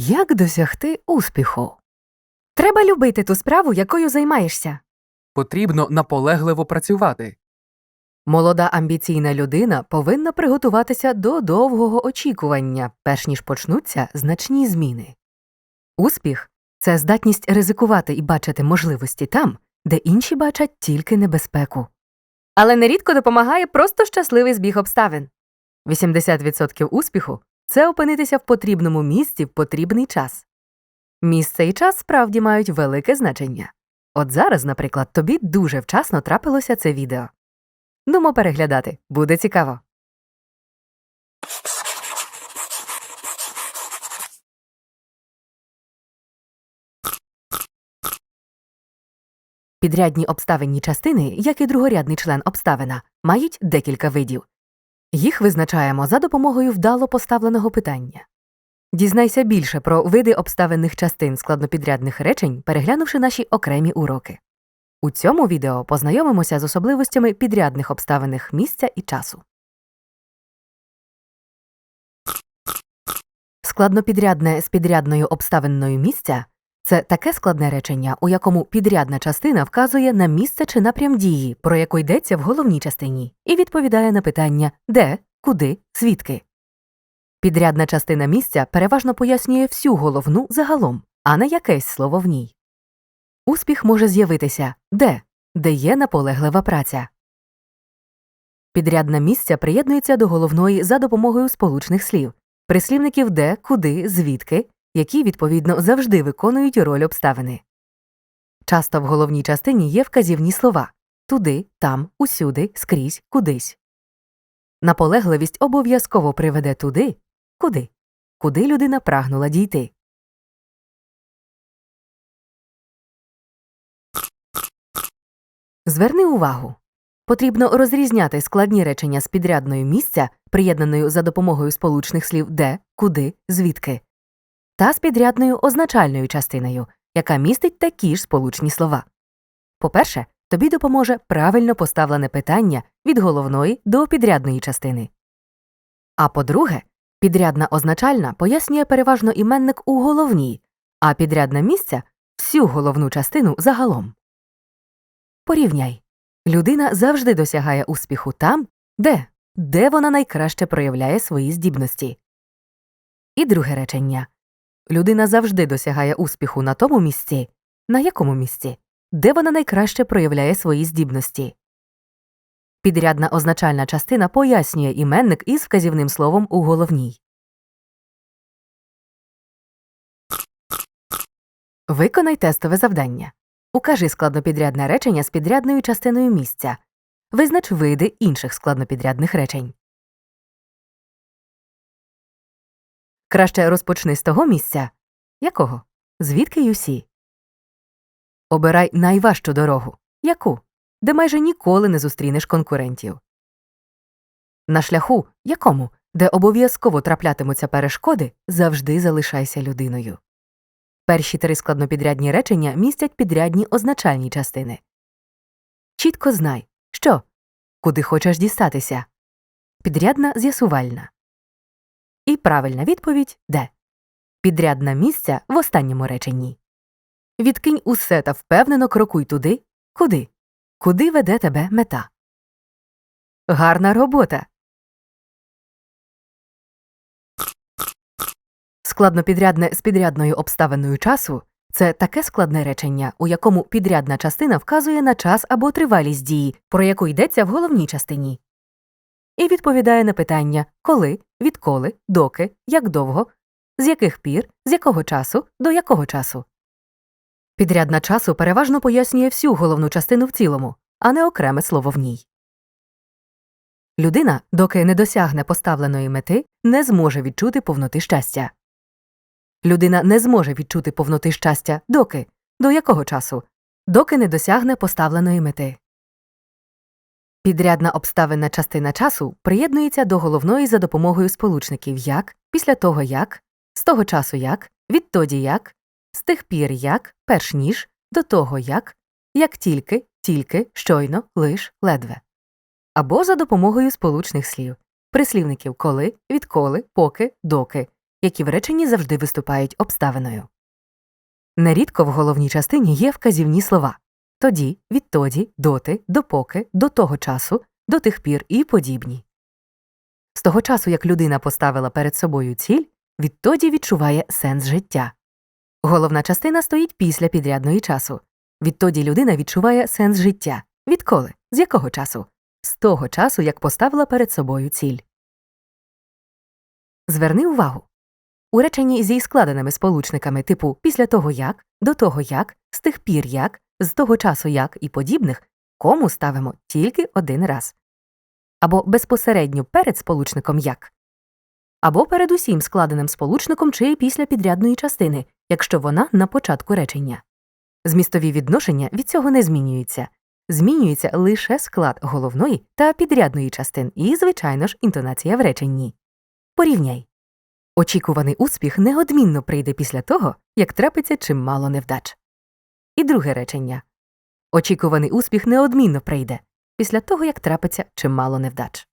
Як досягти успіху? Треба любити ту справу, якою займаєшся. Потрібно наполегливо працювати. Молода амбіційна людина повинна приготуватися до довгого очікування, перш ніж почнуться значні зміни. Успіх це здатність ризикувати і бачити можливості там, де інші бачать тільки небезпеку. Але нерідко допомагає просто щасливий збіг обставин. 80% успіху це опинитися в потрібному місці в потрібний час. Місце і час справді мають велике значення. От зараз, наприклад, тобі дуже вчасно трапилося це відео. Думо переглядати, буде цікаво. Підрядні обставинні частини, як і другорядний член обставина, мають декілька видів. Їх визначаємо за допомогою вдало поставленого питання. Дізнайся більше про види обставинних частин складнопідрядних речень, переглянувши наші окремі уроки. У цьому відео познайомимося з особливостями підрядних обставинних місця і часу. Складнопідрядне з підрядною обставинною місця це таке складне речення, у якому підрядна частина вказує на місце чи напрям дії, про яку йдеться в головній частині, і відповідає на питання де, куди, звідки. Підрядна частина місця переважно пояснює всю головну загалом, а не якесь слово в ній. Успіх може з'явитися де, де є наполеглива праця. Підрядна місця приєднується до головної за допомогою сполучних слів, прислівників де, куди, звідки, які, відповідно, завжди виконують роль обставини. Часто в головній частині є вказівні слова туди, там, усюди, скрізь, кудись. Наполегливість обов'язково приведе туди, куди, куди людина прагнула дійти. Зверни увагу. Потрібно розрізняти складні речення з підрядною місця, приєднаною за допомогою сполучних слів де, куди, звідки, та з підрядною означальною частиною, яка містить такі ж сполучні слова. По-перше, тобі допоможе правильно поставлене питання від головної до підрядної частини. А по-друге, підрядна означальна пояснює переважно іменник у головній, а підрядна місця всю головну частину загалом. Порівняй. Людина завжди досягає успіху там, де, де вона найкраще проявляє свої здібності. І друге речення. Людина завжди досягає успіху на тому місці, на якому місці, де вона найкраще проявляє свої здібності. Підрядна означальна частина пояснює іменник із вказівним словом у головній. Виконай тестове завдання. Укажи складнопідрядне речення з підрядною частиною місця. Визнач види інших складнопідрядних речень. Краще розпочни з того місця. Якого? Звідки й усі? Обирай найважчу дорогу. Яку? Де майже ніколи не зустрінеш конкурентів. На шляху, якому, де обов'язково траплятимуться перешкоди, завжди залишайся людиною. Перші три складнопідрядні речення містять підрядні означальні частини. Чітко знай, що, куди хочеш дістатися. Підрядна з'ясувальна. І правильна відповідь де. Підрядна місця в останньому реченні. Відкинь усе та впевнено крокуй туди, куди. Куди веде тебе мета. Гарна робота. Складнопідрядне з підрядною обставиною часу це таке складне речення, у якому підрядна частина вказує на час або тривалість дії, про яку йдеться в головній частині, і відповідає на питання коли, відколи, доки, як довго, з яких пір, з якого часу, до якого часу. Підрядна часу переважно пояснює всю головну частину в цілому, а не окреме слово в ній. Людина, доки не досягне поставленої мети, не зможе відчути повноти щастя. Людина не зможе відчути повноти щастя доки, до якого часу, доки не досягне поставленої мети. Підрядна обставина частина часу приєднується до головної за допомогою сполучників як, після того як, з того часу як, відтоді як, з тих пір як, перш ніж, до того як, як тільки, тільки, щойно, лиш, ледве. Або за допомогою сполучних слів, прислівників коли, відколи, поки, доки, які в реченні завжди виступають обставиною. Нерідко в головній частині є вказівні слова тоді, відтоді, доти, допоки, до того часу, до тих пір і подібні. З того часу, як людина поставила перед собою ціль, відтоді відчуває сенс життя. Головна частина стоїть після підрядної часу. Відтоді людина відчуває сенс життя. Відколи? З якого часу? З того часу, як поставила перед собою ціль. Зверни увагу. У реченні зі складеними сполучниками типу після того як, до того як, з тих пір як, з того часу як і подібних кому ставимо тільки один раз. Або безпосередньо перед сполучником як. Або перед усім складеним сполучником чи після підрядної частини, якщо вона на початку речення. Змістові відношення від цього не змінюються. Змінюється лише склад головної та підрядної частин і, звичайно ж, інтонація в реченні. Порівняй. Очікуваний успіх неодмінно прийде після того, як трапиться чимало невдач. І друге речення. Очікуваний успіх неодмінно прийде після того, як трапиться чимало невдач.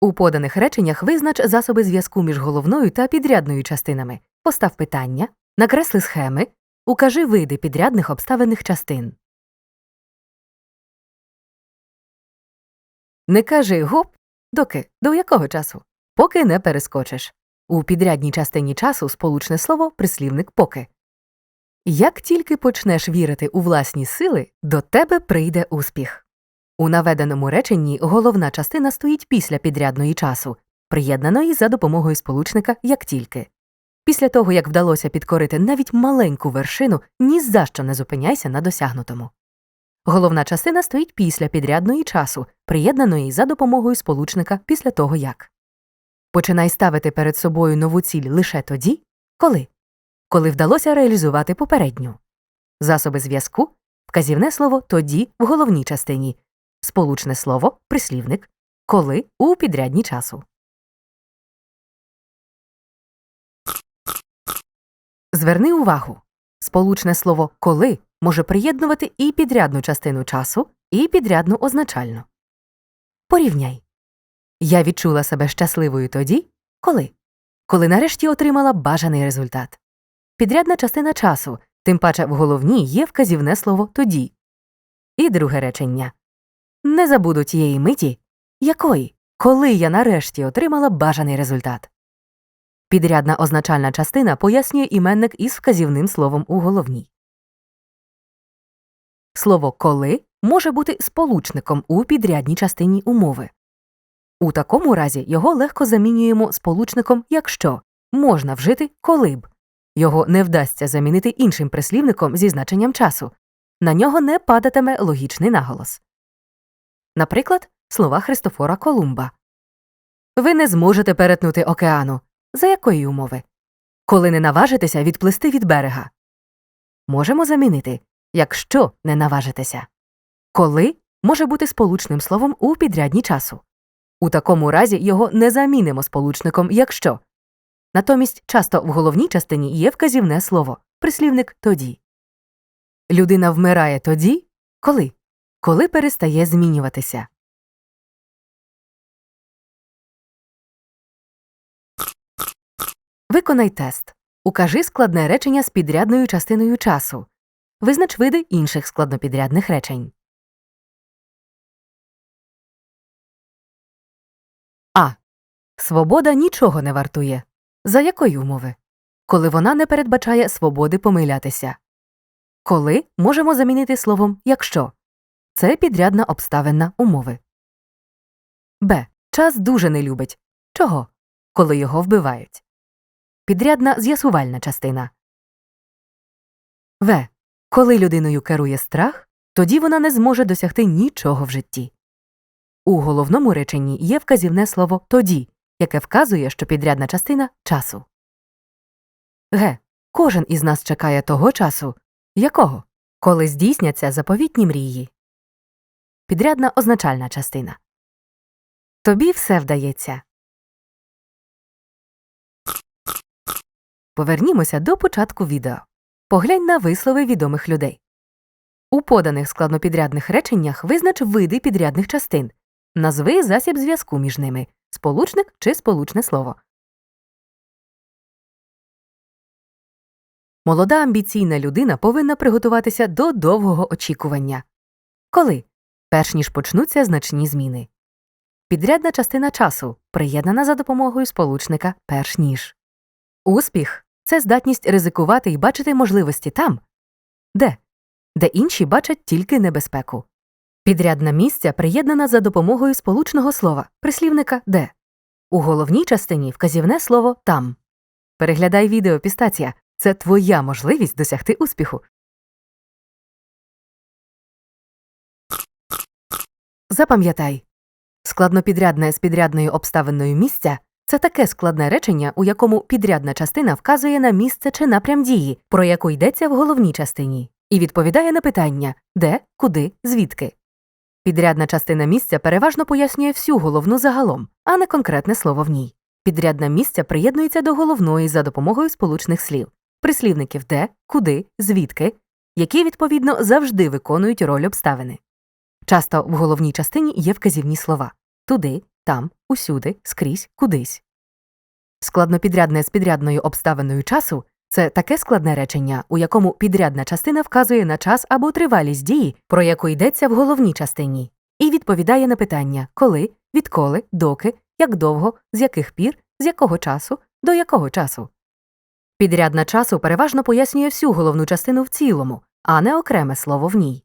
У поданих реченнях визнач засоби зв'язку між головною та підрядною частинами, постав питання, накресли схеми, укажи види підрядних обставинних частин. Не кажи гоп, доки, до якого часу, поки не перескочиш. У підрядній частині часу сполучне слово прислівник поки. Як тільки почнеш вірити у власні сили, до тебе прийде успіх. У наведеному реченні головна частина стоїть після підрядної часу, приєднаної за допомогою сполучника як тільки. Після того, як вдалося підкорити навіть маленьку вершину, ні за що не зупиняйся на досягнутому. Головна частина стоїть після підрядної часу, приєднаної за допомогою сполучника після того як. Починай ставити перед собою нову ціль лише тоді, коли коли вдалося реалізувати попередню. Засоби зв'язку вказівне слово тоді в головній частині, сполучне слово прислівник, коли у підрядні часу. Зверни увагу. Сполучне слово коли може приєднувати і підрядну частину часу, і підрядну означальну. Порівняй. Я відчула себе щасливою тоді, коли? Коли нарешті отримала бажаний результат. Підрядна частина часу, тим паче в головній є вказівне слово тоді. І друге речення. Не забуду тієї миті, якої, коли я нарешті отримала бажаний результат. Підрядна означальна частина пояснює іменник із вказівним словом у головній. Слово коли може бути сполучником у підрядній частині умови. У такому разі його легко замінюємо сполучником якщо можна вжити коли б. Його не вдасться замінити іншим прислівником зі значенням часу. На нього не падатиме логічний наголос. Наприклад, слова Христофора Колумба Ви не зможете перетнути океану. За якої умови? Коли не наважитеся відплисти від берега. Можемо замінити якщо не наважитеся. Коли може бути сполучним словом у підрядні часу. У такому разі його не замінимо сполучником якщо. Натомість часто в головній частині є вказівне слово прислівник тоді. Людина вмирає тоді, коли? Коли перестає змінюватися. Виконай тест. Укажи складне речення з підрядною частиною часу. Визнач види інших складнопідрядних речень. Свобода нічого не вартує. За якої умови? Коли вона не передбачає свободи помилятися. Коли можемо замінити словом якщо. Це підрядна обставина умови. Б. Час дуже не любить. Чого? Коли його вбивають. Підрядна з'ясувальна частина. В. Коли людиною керує страх, тоді вона не зможе досягти нічого в житті. У головному реченні є вказівне слово тоді, яке вказує, що підрядна частина часу. Г. Кожен із нас чекає того часу, якого? Коли здійсняться заповітні мрії. Підрядна означальна частина. Тобі все вдається. Повернімося до початку відео. Поглянь на вислови відомих людей. У поданих складнопідрядних реченнях визнач види підрядних частин, Назви засіб зв'язку між ними сполучник чи сполучне слово. Молода амбіційна людина повинна приготуватися до довгого очікування. Коли? Перш ніж почнуться значні зміни. Підрядна частина часу приєднана за допомогою сполучника перш ніж. Успіх це здатність ризикувати і бачити можливості там, де, де інші бачать тільки небезпеку. Підрядна місця приєднана за допомогою сполучного слова, прислівника де. У головній частині вказівне слово там. Переглядай відео пістація. Це твоя можливість досягти успіху. Запам'ятай. Складнопідрядне з підрядною обставиною місця це таке складне речення, у якому підрядна частина вказує на місце чи напрям дії, про яку йдеться в головній частині, і відповідає на питання де, куди, звідки. Підрядна частина місця переважно пояснює всю головну загалом, а не конкретне слово в ній. Підрядна місця приєднується до головної за допомогою сполучних слів, прислівників де, куди, звідки, які, відповідно, завжди виконують роль обставини. Часто в головній частині є вказівні слова туди, там, усюди, скрізь, кудись. Складнопідрядне з підрядною обставиною часу це таке складне речення, у якому підрядна частина вказує на час або тривалість дії, про яку йдеться в головній частині, і відповідає на питання коли, відколи, доки, як довго, з яких пір, з якого часу, до якого часу. Підрядна часу переважно пояснює всю головну частину в цілому, а не окреме слово в ній.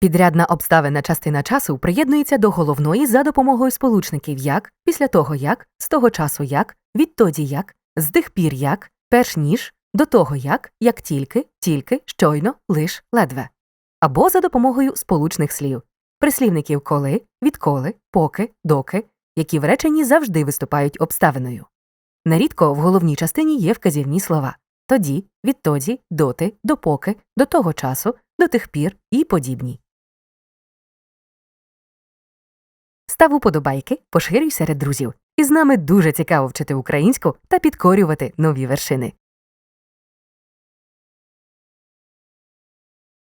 Підрядна обставина частина часу приєднується до головної за допомогою сполучників як, після того як, з того часу як, відтоді як, з тих пір як, перш ніж, до того як, як тільки, тільки, щойно, лиш, ледве. Або за допомогою сполучних слів, прислівників коли, відколи, поки, доки, які в реченні завжди виступають обставиною. Нерідко в головній частині є вказівні слова тоді, відтоді, доти, допоки, до того часу, до тих пір і подібні. Став уподобайки, поширюй серед друзів. І з нами дуже цікаво вчити українську та підкорювати нові вершини.